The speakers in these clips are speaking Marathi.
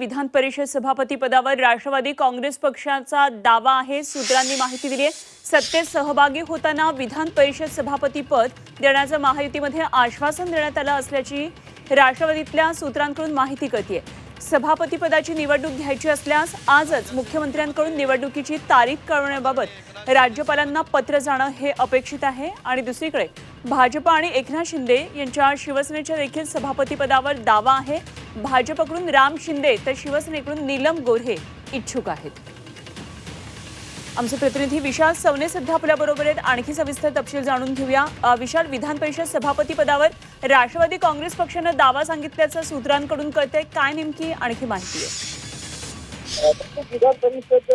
विधान परिषद सभापती पदावर राष्ट्रवादी काँग्रेस पक्षाचा दावा आहे. सूत्रांनी माहिती दिली आहे. सत्तेत सहभागी होताना विधान परिषद सभापती पद देण्याचं महायुतीमध्ये आश्वासन देण्यात आलं असल्याची राष्ट्रवादीतल्या सूत्रांकडून माहिती कळतीये. सभापती पदाची निवडणूक घ्यायची असल्यास आजच मुख्यमंत्र्यांकडून निवडणुकीची तारीख कळवण्याबाबत राज्यपालांना पत्र जाणं हे अपेक्षित आहे. आणि दुसरीकडे भाजप आणि एकनाथ शिंदे यांच्या शिवसेनेच्या देखील सभापतीपदावर दावा आहे. भाजपकडून राम शिंदे तर शिवसेनेकडून नीलम गोऱ्हे इच्छुक आहेत. आमचे प्रतिनिधी विशाल सवने सध्या आपल्याबरोबर आहेत. आणखी सविस्तर तपशील जाणून घेऊया. विशाल विधान परिषद सभापती पदावर राष्ट्रवादी काँग्रेस पक्षानं दावा सांगितल्याचं सूत्रांकडून कळतंय. काय नेमकी आणखी माहिती आहे? विधान परिषद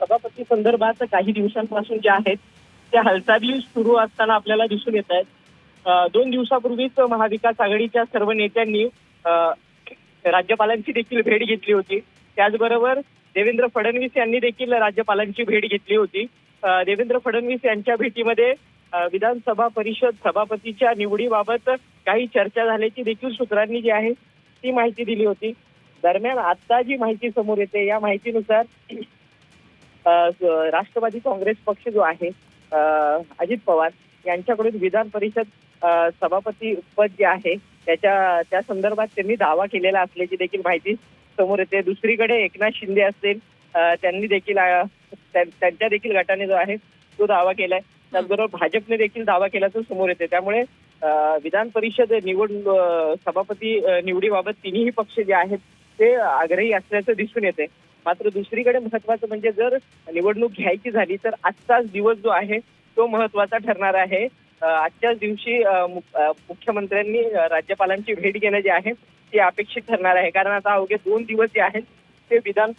सभापती संदर्भात काही दिवसांपासून ज्या आहेत त्या हालचाली सुरू असताना आपल्याला दिसून येत आहेत. दोन दिवसापूर्वीच महाविकास आघाडीच्या सर्व नेत्यांनी राज्यपालांची देखील भेट घेतली होती. त्याचबरोबर देवेंद्र फडणवीस यांनी देखील राज्यपालांची भेट घेतली होती. देवेंद्र फडणवीस यांच्या भेटीमध्ये विधानसभा परिषद सभापतीच्या निवडीबाबत काही चर्चा झाल्याची देखील सूत्रांनी जी आहे ती माहिती दिली होती. दरम्यान आता जी माहिती समोर येते या माहितीनुसार राष्ट्रवादी काँग्रेस पक्ष जो आहे अजित पवार यांच्याकडून विधान परिषद सभापती पद जे आहे त्याच्या त्या संदर्भात त्यांनी दावा केलेला असल्याची देखील माहिती समोर येते. दुसरीकडे एकनाथ शिंदे असतील त्यांनी देखील त्यां- त्यांच्या देखील गटाने जो आहे तो दावा केलाय. त्याचबरोबर भाजपने देखील दावा केल्याचं समोर येते. त्यामुळे विधान परिषद निवड सभापती निवडीबाबत तिन्ही पक्ष जे आहेत ते आग्रही असल्याचं दिसून येते. मात्र दुसरीकडे महत्वाचं म्हणजे जर निवडणूक घ्यायची झाली तर आजचाच दिवस जो आहे तो महत्त्वाचा ठरणार आहे. आजच्याच दिवशी मुख्यमंत्र्यांनी राज्यपालांची भेट घेणं जे आहे ते अपेक्षित ठरणार आहे. कारण आता अवघे दोन दिवस जे आहेत ते विधान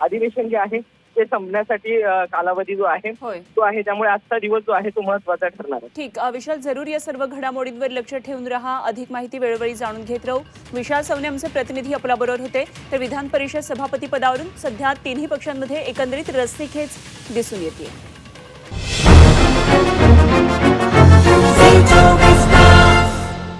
अधिवेशन जे आहे ते संपण्यासाठी कालावधी जो आहे तो आहे. त्यामुळे आजचा दिवस जो आहे तो महत्त्वाचा ठरणार आहे. ठीक. विशाल जरूर या सर्व घडामोडींवर लक्ष ठेवून राहा. अधिक माहिती वेळोवेळी जाणून घेत राहू. विशाल सवने आमचे प्रतिनिधी आपल्याबरोबर होते. तर विधान परिषद सभापती पदावरून सध्या तिन्ही पक्षांमध्ये एकंदरीत रस्सीखेच दिसून येते.